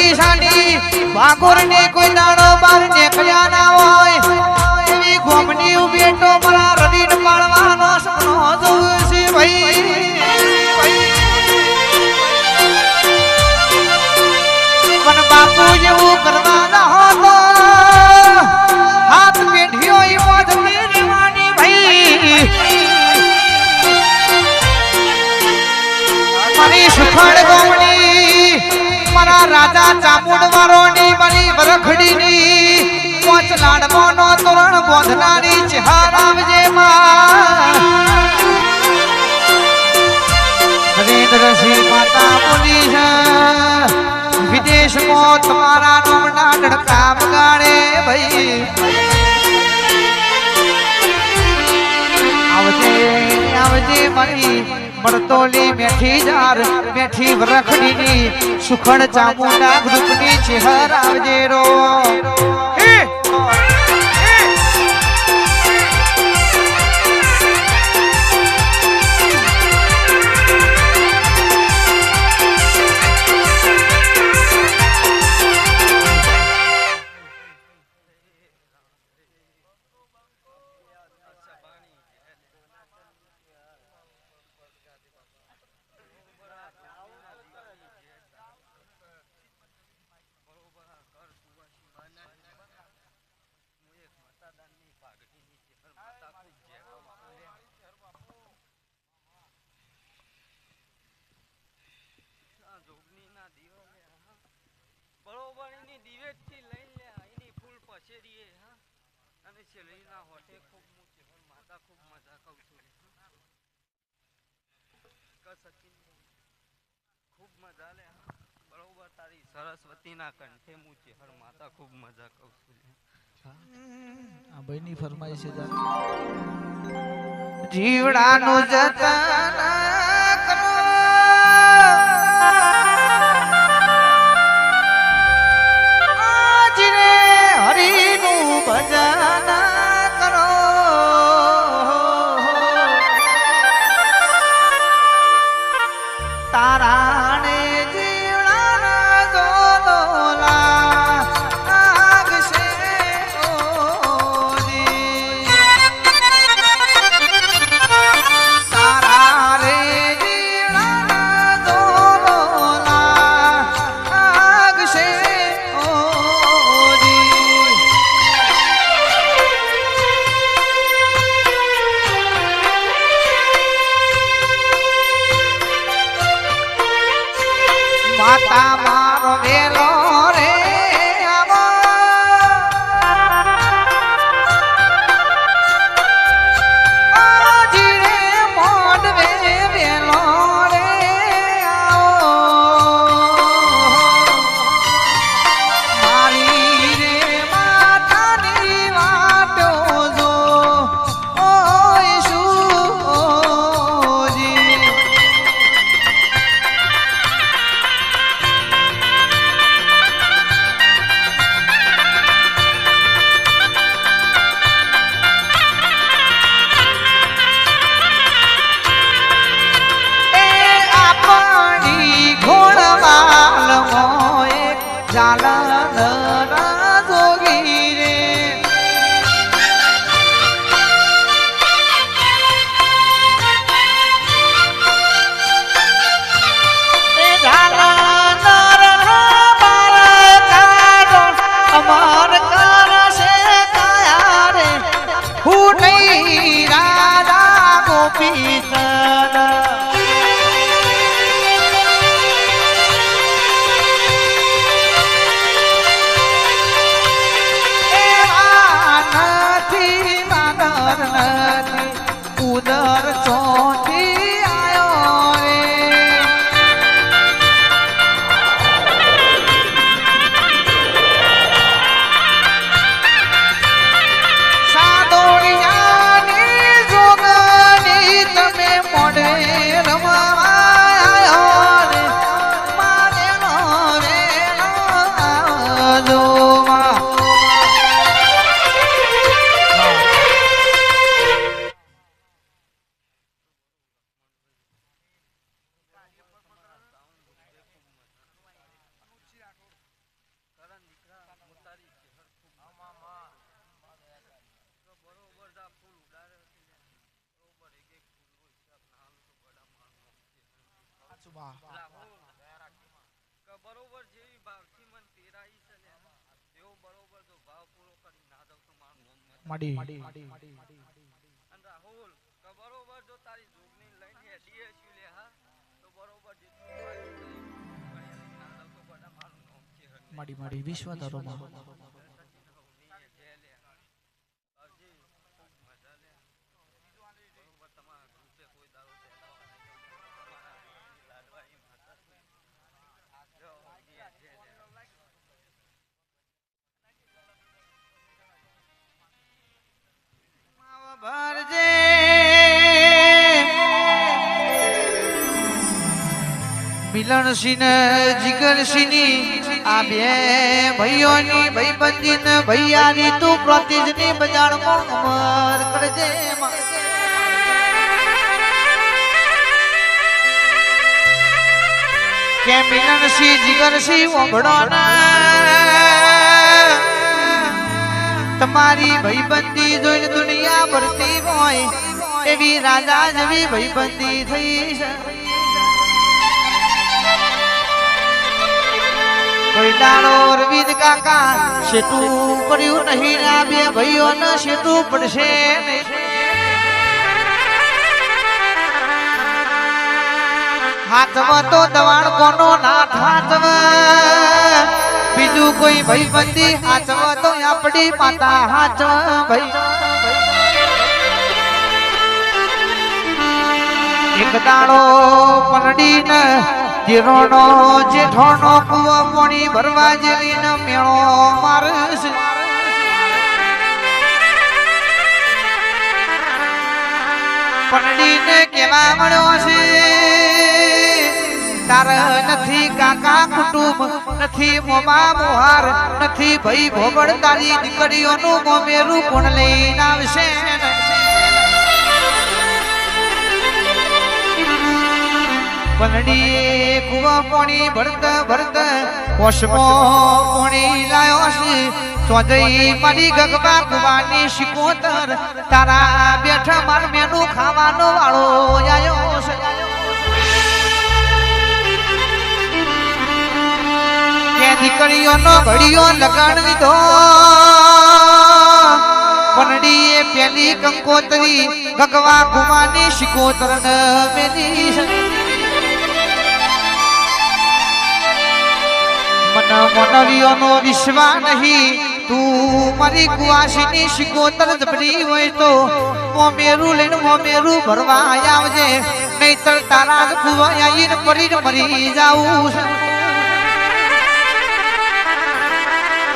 છે સત્રીસાની વાગોરને કોઈ દાડો બાર નીકળ્યા રાજા ચામુંડ વાળોની મારી વરખડીની, પોચ લાડવાનો તોરણ બોંધનારી ચહાર આવજે માં માતા બોલી છે, વિદેશમાં તમારા નામના ડડકા વગાડે ભાઈ. આવજે આવજે મારી. મળતોલી મેઠી જાર મેઠી વરખડીની સુખડ ચામુંડા ગ્રુપની ચહેર આવજે રો. બરોબરની દિવેટથી લઈ લે એની ફૂલ પસેરીએ હા. અને છેલ્લીના હોઠે ખૂબ મૂકે પણ માતા ખૂબ મજા કહું છું. સચિન ખૂબ મજા લે બરોબર તારી સરસ્વતીના કંઠે મૂચે હર માતા ખૂબ મજા કહું છું. આ ભાઈની ફરમાઈશ છે જીવડાનું જતન કરો be રાહુલ કે બરોબર જેવી ભાવથી મન તેરાઈ છે લે એવો બરોબર જો ભાવ પૂરો કરી ના દઉં તો મારું નામ માડી અને રાહુલ કે બરોબર જો તારી લઈને હેડીએ લે હા? તો જેટલું. માડી માડી. વિશ્વ ધરો મિલનસિંહ જીગરસિંહની આ બે ભાઈઓની ભાઈબંધી ભૈયાની તું પ્રતિજની બજારમાં અમર કે મિલનસિંહ જીગરસિંહ તમારી ભાઈબંધી જોઈને દુનિયા ભરતી હોય, એવી રાજા જેવી ભાઈબંધી થઈ. નહીં ને આ બે ભાઈઓને શેતું પડશે. હાથમાં તો દવાણ કોનો હાથમાં. બીજું કોઈ ભાઈ બંધી હાથમાં તો આપણી માતા હાથમાં ભાઈ. એક દાડો પલડીને જીરોનો જેઠોનો કુવો પોણી ભરવા જેવીને મેળો મારસ પલડીને કેવા મળ્યો છે, તાર નથી કાકા કુટુંબ, નથી મોમા મોહાર, નથી ભાઈ ભોગડ તારી દીકરીઓનું મોમેરું કોણ લઈને આવશે. પલડીએ કુવા પાણી ભરત ભરત કોશમો પાણી લાયો છે ચોદઈ મારી ગગબા કુવાની શિકોતર, તારા બેઠા માર મેનું ખાવાનો વાળો આયો છે દીકરીઓનો ઘડીઓ લગાડ દીધો પનડીએ પેલી કંકોતરી, ગગવા કુવાની શિકોતર મન મનવીઓનો વિશ્વા નહીં. તું મારી કુવાસીની શિકોતર જબરી હોય તો મોમેરું લઈને મોમેરું ભરવા આવજે. નહીતર તારા જ કુવા મરી જાઉં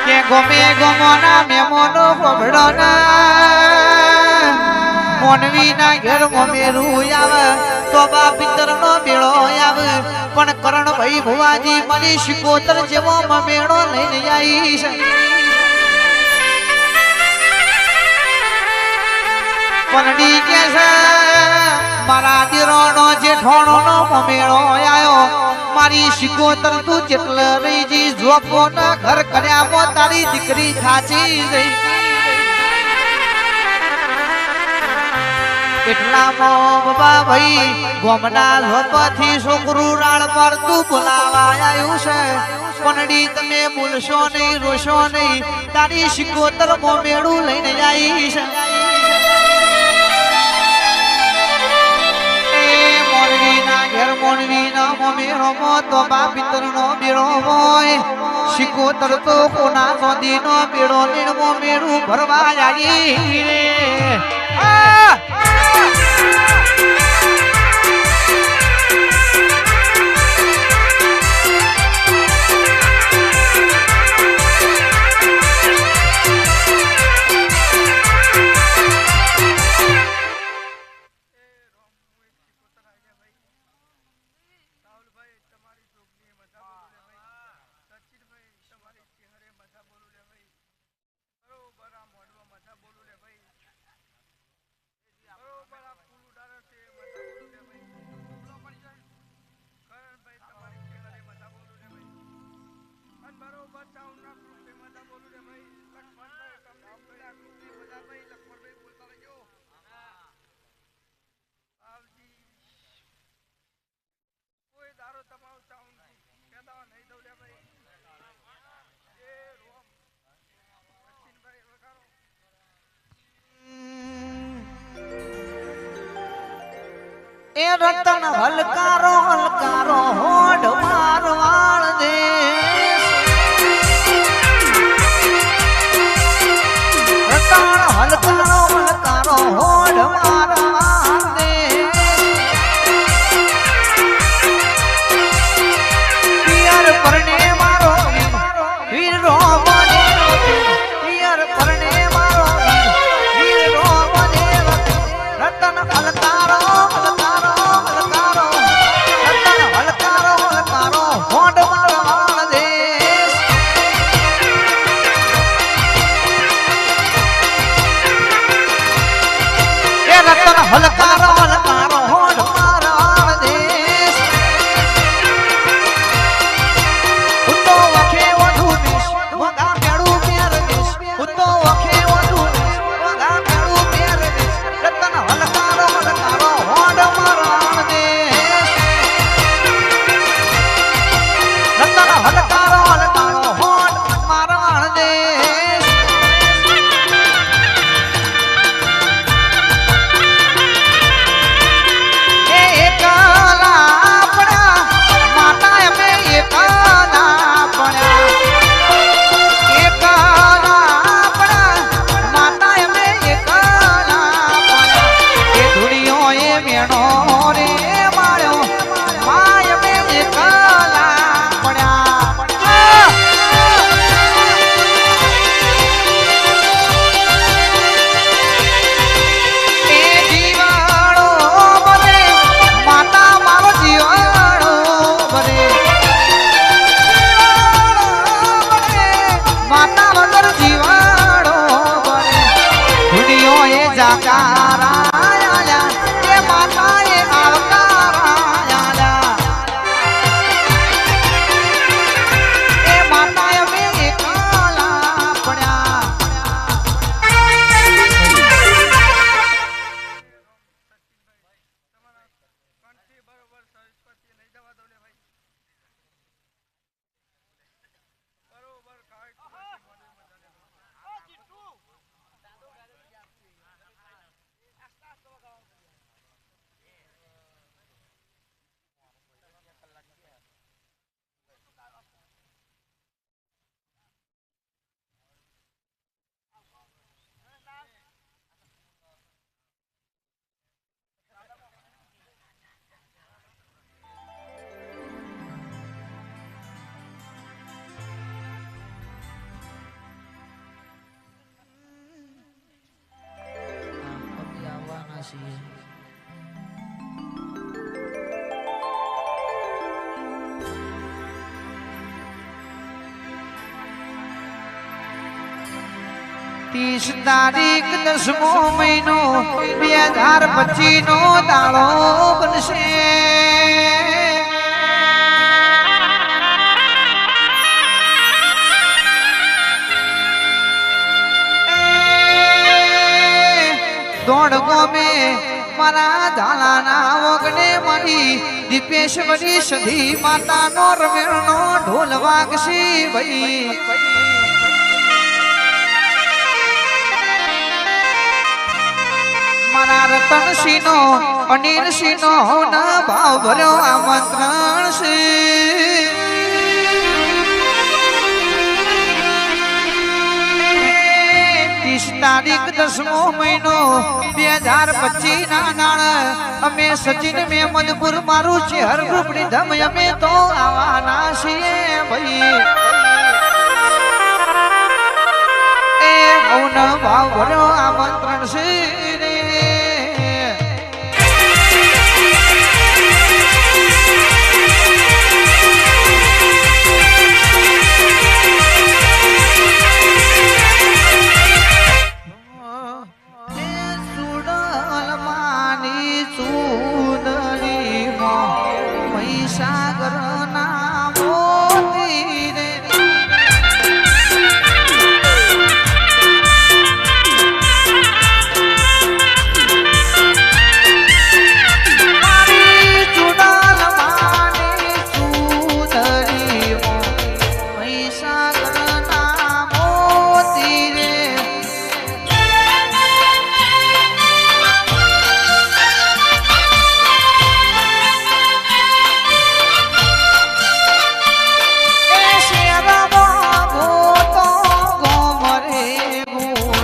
કે ગમે ગમોના મેમોનો પબડો ના. મોનવી ઘેર મોમેરું આવે. તો પિતરનો મેળો આવે. પણ કરણ ભાઈ ભુવાજી મની શિકોતર જેવો મેળો લઈને આવીશ. પનડી કે છે, મારા દીરોનો જેઠોણો નો મેળો આવ્યો. મારી શિકોતર તું જેટલ રહી જી જોકો ના ઘર કર્યા મો તારી દીકરી થાચી જઈ એટલામાં મોબા ભાઈ? ગોમના લોપથી છોકરું રાળ પર તું બોલાવા આવ્યું છે પનડી તમે બોલશો નહીં, રોશો નહીં. તારી શિકોતર મોમેડું લઈને આવી છે. મો બેડો શિકોતર તો કોના સોદીનો બેડો લઈને મેળું ભરવા એ રતન હલકારો હલકારો હોઠ મારવાળ દે هلا છીએ ત્રીસ તારીખ દસમો મહિનો બે હજાર પચીસ નો દાડો બનશે. દોડ ગોમે, મારા ધાલાના વગને મળી દીપેશ્વરી વડી સધી માતા નો રમેણનો ઢોલ વાગશે ભાઈ મારા રતનસિંહ નો અનિલસિંહ નો ભાવ ભર્યો આમંત્રણ છે. ત્રીસ તારીખ દસમો મહિનો બે હજાર પચીસ ના નાળ, અમે સચિન મે મેમદપુર મારું ચેહર ગ્રુપની ધમ, અમે તો આવવાના છીએ ભાઈ. એ મૌન ભાવ ભરો